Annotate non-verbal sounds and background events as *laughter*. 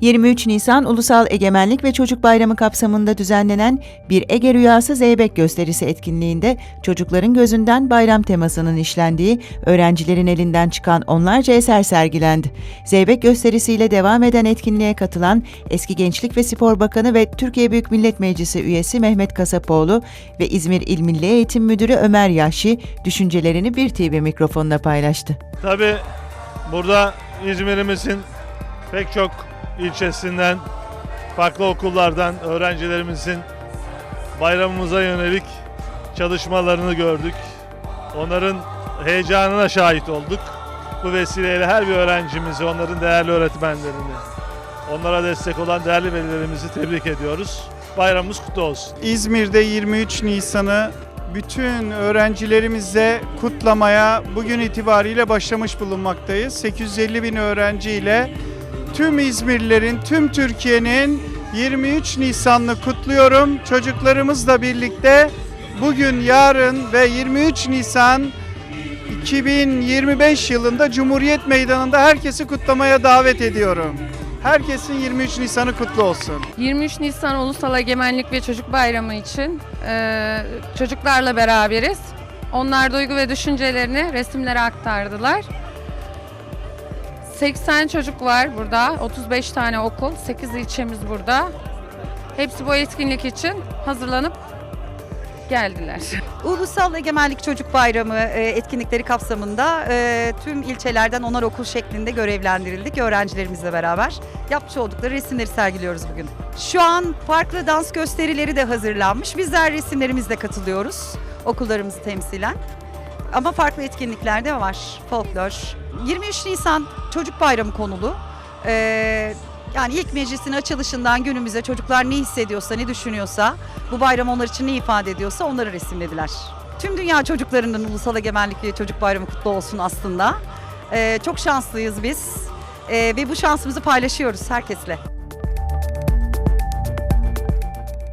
23 Nisan Ulusal Egemenlik ve Çocuk Bayramı kapsamında düzenlenen Bir Ege Rüyası Zeybek gösterisi etkinliğinde çocukların gözünden bayram temasının işlendiği, öğrencilerin elinden çıkan onlarca eser sergilendi. Zeybek gösterisiyle devam eden etkinliğe katılan eski Gençlik ve Spor Bakanı ve Türkiye Büyük Millet Meclisi üyesi Mehmet Kasapoğlu ve İzmir İl Milli Eğitim Müdürü Ömer Yahşi düşüncelerini bir TV mikrofonuna paylaştı. Tabi burada İzmir'imizin pek çok ilçesinden, farklı okullardan öğrencilerimizin bayramımıza yönelik çalışmalarını gördük. Onların heyecanına şahit olduk. Bu vesileyle her bir öğrencimizi, onların değerli öğretmenlerini, onlara destek olan değerli velilerimizi tebrik ediyoruz. Bayramımız kutlu olsun. İzmir'de 23 Nisan'ı bütün öğrencilerimizle kutlamaya bugün itibariyle başlamış bulunmaktayız. 850 bin öğrenciyle tüm İzmirlilerin, tüm Türkiye'nin 23 Nisan'ını kutluyorum. Çocuklarımızla birlikte bugün, yarın ve 23 Nisan 2025 yılında Cumhuriyet Meydanı'nda herkesi kutlamaya davet ediyorum. Herkesin 23 Nisan'ı kutlu olsun. 23 Nisan Ulusal Egemenlik ve Çocuk Bayramı için e, çocuklarla beraberiz. Onlar duygu ve düşüncelerini resimlere aktardılar. 80 çocuk var burada, 35 tane okul, 8 ilçemiz burada. Hepsi bu etkinlik için hazırlanıp geldiler. *laughs* Ulusal Egemenlik Çocuk Bayramı e, etkinlikleri kapsamında e, tüm ilçelerden onar okul şeklinde görevlendirildik öğrencilerimizle beraber. Yapmış oldukları resimleri sergiliyoruz bugün. Şu an farklı dans gösterileri de hazırlanmış. Bizler resimlerimizle katılıyoruz okullarımızı temsilen. Ama farklı etkinlikler de var. Folklor. 23 Nisan Çocuk Bayramı konulu. E, yani ilk meclisin açılışından günümüze çocuklar ne hissediyorsa, ne düşünüyorsa, bu bayram onlar için ne ifade ediyorsa onları resimlediler. Tüm dünya çocuklarının Ulusal Egemenlik ve Çocuk Bayramı kutlu olsun aslında. Ee, çok şanslıyız biz Ee, ve bu şansımızı paylaşıyoruz herkesle.